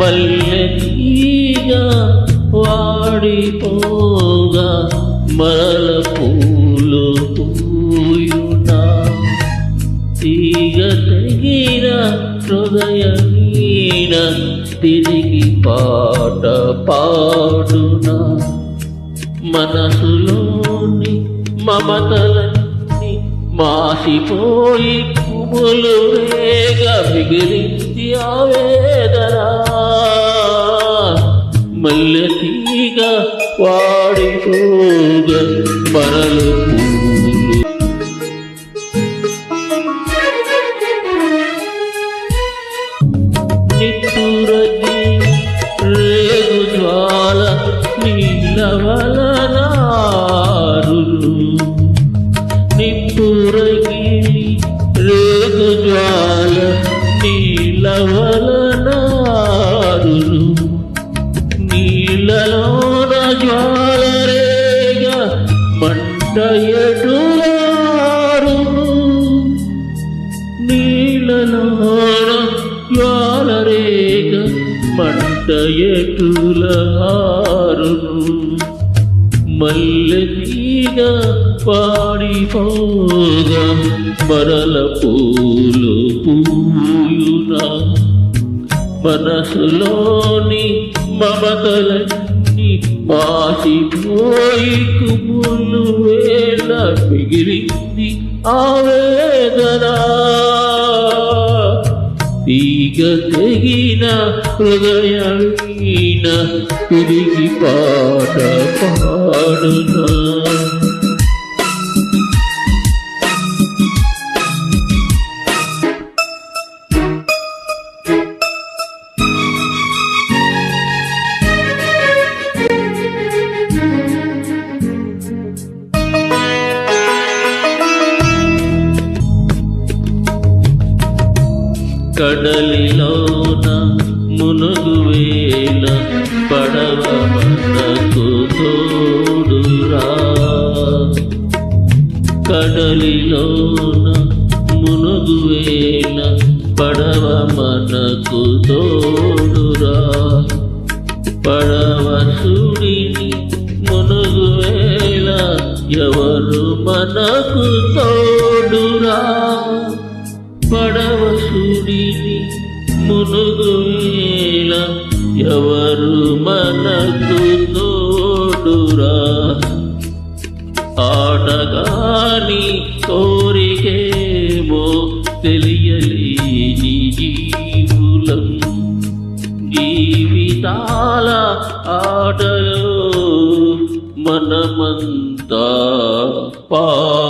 మల్లెతీగా వాడిపోగా మరల పూలు పూయునా తీగ తగిన హృదయమీన తిరిగి పాట పాడునా. మనసులోని మమతలన్నీ మాసిపోయి కుములు రేగ మిగిలింది ఆవే మల్లెతీగ వాడిపోగ మరలు పూలు. నిట్టురగి రేగు జ్వాల నీలవలనారులు నిప్పురగి రేగు జ్వాల నీలవలనారులు మంట ఎటులారును మల్లెతీగ పాడిపోగా మరల పూలు పూయునా మనసులోని మమతలన్నీ మాసిపోయి కుములు వేళ మిగిలింది ఆవేదనా. తీగ తెగిన హృదయమీన తిరిగి పాట పాడునా కడలిలోన మునుగు వేల పడవ మనకు తోడురా. కడలిలోన మునుగు వేల పడవ మనకు తోడురా. పడవ సుడిని మునుగు వేల ఎవరు మనకు తోడురా. పడవ సుడిని మునుగువేల ఎవరు మనకు తోడురా? ఆటగాని కోరికేమో తెలియలేని జీవులం. జీవితాల ఆటలో మనమంతా పావు